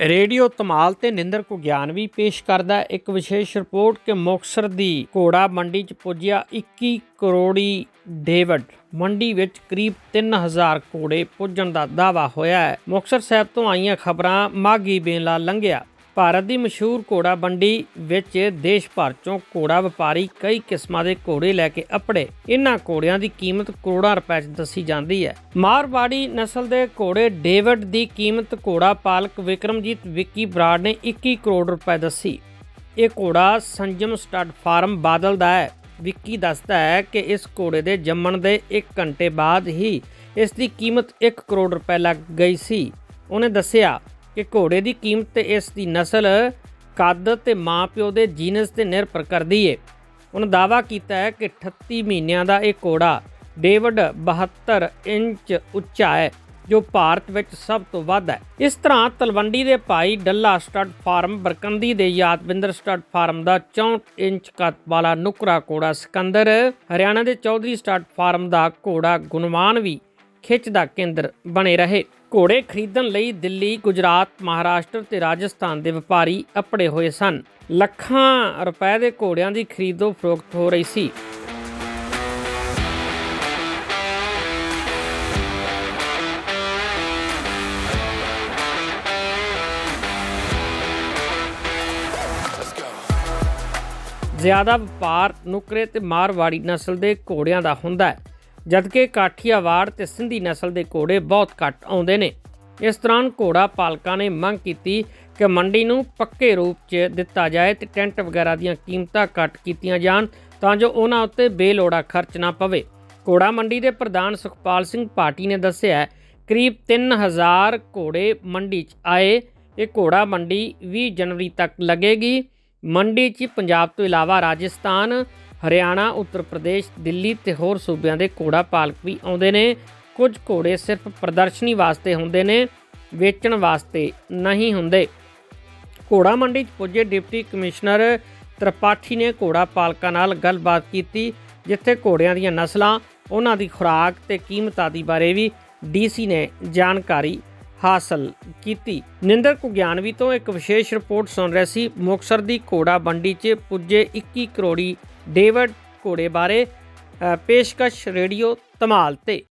Radio ਤਮਾਲ ਤੇ ਨਿੰਦਰ ਕੁ ਗਿਆਨ ਵੀ ਪੇਸ਼ ਕਰਦਾ ਇੱਕ ਵਿਸ਼ੇਸ਼ ਰਿਪੋਰਟ ਕਿ ਮੁਕਤਸਰ ਦੀ ਘੋੜਾ ਮੰਡੀ 'ਚ ਪੁੱਜਿਆ 21 ਕਰੋੜੀ ਡੇਵਿਡ। ਮੰਡੀ ਵਿੱਚ ਕਰੀਬ 3000 ਘੋੜੇ ਪੁੱਜਣ ਦਾ ਦਾਵਾ ਹੋਇਆ ਹੈ। ਮੁਕਤਸਰ ਸਾਹਿਬ ਤੋਂ ਆਈਆਂ ਖਬਰਾਂ ਮਾਗੀ ਬੇਲਾ ਲੰਘਿਆ। ਭਾਰਤ ਦੀ ਮਸ਼ਹੂਰ ਘੋੜਾ ਮੰਡੀ ਵਿੱਚ ਦੇਸ਼ ਭਰ ਚੋਂ ਘੋੜਾ ਵਪਾਰੀ ਕਈ ਕਿਸਮਾਂ ਦੇ ਘੋੜੇ ਲੈ ਕੇ ਅਪੜੇ। ਇਹਨਾਂ ਘੋੜਿਆਂ ਦੀ ਕੀਮਤ ਕਰੋੜਾਂ ਰੁਪਏ 'ਚ ਦੱਸੀ ਜਾਂਦੀ ਹੈ। ਮਾਰਵਾੜੀ ਨਸਲ ਦੇ ਘੋੜੇ ਡੇਵਿਡ ਦੀ ਕੀਮਤ ਘੋੜਾ ਪਾਲਕ ਵਿਕਰਮਜੀਤ ਵਿੱਕੀ ਬਰਾੜ ਨੇ 21 ਕਰੋੜ ਰੁਪਏ ਦੱਸੀ। ਇਹ ਘੋੜਾ ਸੰਜਮ ਸਟੱਡ ਫਾਰਮ ਬਾਦਲ ਦਾ ਹੈ। ਵਿੱਕੀ ਦੱਸਦਾ ਹੈ ਕਿ ਇਸ ਘੋੜੇ ਦੇ ਜੰਮਣ ਦੇ 1 ਘੰਟੇ ਬਾਅਦ ਹੀ ਇਸ ਦੀ ਕੀਮਤ 1 ਕਰੋੜ ਰੁਪਏ ਲੱਗ ਗਈ ਸੀ। ਉਹਨੇ ਦੱਸਿਆ ਕਿ ਘੋੜੇ ਦੀ ਕੀਮਤ ਤੇ ਇਸ ਦੀ ਨਸਲ ਕੱਦ ਤੇ ਮਾਪਿਓ ਦੇ ਜੀਨਸ ਤੇ ਨਿਰਭਰ ਕਰਦੀ ਏ। ਉਹਨੇ ਦਾਅਵਾ ਕੀਤਾ ਹੈ ਕਿ 38 ਮਹੀਨਿਆਂ ਦਾ ਇਹ ਘੋੜਾ ਡੇਵਿਡ 72 ਇੰਚ ਉੱਚਾ ਹੈ, ਜੋ ਭਾਰਤ ਵਿੱਚ ਸਭ ਤੋਂ ਵੱਧ ਹੈ। ਇਸ ਤਰ੍ਹਾਂ ਤਲਵੰਡੀ ਦੇ ਭਾਈ ਡੱਲਾ ਸਟੱਡ ਫਾਰਮ ਬਰਕੰਦੀ ਦੇ ਯਾਦਵਿੰਦਰ ਸਟੱਡ ਫਾਰਮ ਦਾ 64 ਇੰਚ ਕੱਦ ਵਾਲਾ ਨੁਕਰਾ ਘੋੜਾ ਸਿਕੰਦਰ, ਹਰਿਆਣਾ ਦੇ ਚੌਧਰੀ ਸਟੱਡ ਫਾਰਮ ਦਾ ਘੋੜਾ ਗੁਣਵਾਨ ਵੀ ਖਿੱਚ ਦਾ ਕੇਂਦਰ ਬਣੇ ਰਹੇ। ਘੋੜੇ ਖਰੀਦਣ ਲਈ ਦਿੱਲੀ, ਗੁਜਰਾਤ, ਮਹਾਰਾਸ਼ਟਰ ਤੇ ਰਾਜਸਥਾਨ ਦੇ ਵਪਾਰੀ ਅਪੜੇ ਹੋਏ ਸਨ। ਲੱਖਾਂ ਰੁਪਏ ਦੇ ਘੋੜਿਆਂ ਦੀ ਖਰੀਦੋ ਫਰੋਖਤ ਹੋ ਰਹੀ ਸੀ। ਜ਼ਿਆਦਾ ਵਪਾਰ, ਨੁਕਰੇ ਤੇ ਮਾਰਵਾੜੀ ਨਸਲ ਦੇ ਘੋੜਿਆਂ ਦਾ ਹੁੰਦਾ ਹੈ। ਜਦਕਿ ਕਾਠੀਆਵਾੜ ਤੇ ਸਿੰਧੀ ਨਸਲ ਦੇ ਘੋੜੇ ਬਹੁਤ ਘੱਟ ਆਉਂਦੇ ਨੇ। ਇਸ ਦੌਰਾਨ ਘੋੜਾ ਪਾਲਕਾਂ ਨੇ ਮੰਗ ਕੀਤੀ ਕਿ ਮੰਡੀ ਨੂੰ ਪੱਕੇ ਰੂਪ 'ਚ ਦਿੱਤਾ ਜਾਏ ਤੇ ਟੈਂਟ ਵਗੈਰਾ ਦੀਆਂ ਕੀਮਤਾਂ ਘੱਟ ਕੀਤੀਆਂ ਜਾਣ ਤਾਂ ਜੋ ਉਹਨਾਂ ਉੱਤੇ ਬੇਲੋੜਾ ਖਰਚ ਨਾ ਪਵੇ। ਘੋੜਾ ਮੰਡੀ ਦੇ ਪ੍ਰਧਾਨ ਸੁਖਪਾਲ ਸਿੰਘ ਭਾਟੀ ਨੇ ਦੱਸਿਆ ਹੈ, ਕਰੀਬ 3000 ਘੋੜੇ ਮੰਡੀ 'ਚ ਆਏ ਇਹ ਘੋੜਾ ਮੰਡੀ 20 ਜਨਵਰੀ ਤੱਕ ਲੱਗੇਗੀ। ਮੰਡੀ 'ਚ ਪੰਜਾਬ ਤੋਂ ਇਲਾਵਾ ਰਾਜਸਥਾਨ ਹਰਿਆਣਾ, ਉੱਤਰ ਪ੍ਰਦੇਸ਼, ਦਿੱਲੀ ਤੇ ਹੋਰ ਸੂਬਿਆਂ ਦੇ ਘੋੜਾ ਪਾਲਕ ਵੀ ਆਉਂਦੇ ਨੇ। ਕੁਝ ਘੋੜੇ ਸਿਰਫ ਪ੍ਰਦਰਸ਼ਨੀ ਵਾਸਤੇ ਹੁੰਦੇ ਨੇ, ਵੇਚਣ ਵਾਸਤੇ ਨਹੀਂ ਹੁੰਦੇ। ਘੋੜਾ ਮੰਡੀ 'ਚ ਪੁੱਜੇ ਡਿਪਟੀ ਕਮਿਸ਼ਨਰ ਤ੍ਰਿਪਾਠੀ ਨੇ ਘੋੜਾ ਪਾਲਕਾਂ ਨਾਲ ਗੱਲਬਾਤ ਕੀਤੀ, ਜਿੱਥੇ ਘੋੜਿਆਂ ਦੀਆਂ ਨਸਲਾਂ, ਉਹਨਾਂ ਦੀ ਖੁਰਾਕ ਤੇ ਕੀਮਤਾਂ ਦੀ ਬਾਰੇ ਵੀ ਡੀਸੀ ਨੇ ਜਾਣਕਾਰੀ ਹਾਸਲ ਕੀਤੀ। ਨਿੰਦਰ ਕੁਗਿਆਨਵੀ ਤੋਂ ਇੱਕ ਵਿਸ਼ੇਸ਼ ਰਿਪੋਰਟ ਸੁਣ ਰਹੇ ਸੀ, ਮੁਕਤਸਰ ਦੀ ਘੋੜਾ ਮੰਡੀ 'ਚ ਪੁੱਜੇ 21 ਕਰੋੜੀ ਡੇਵਿਡ ਘੋੜੇ ਬਾਰੇ ਪੇਸ਼ਕਸ਼ ਰੇਡੀਓ ਧਮਾਲ ਤੇ।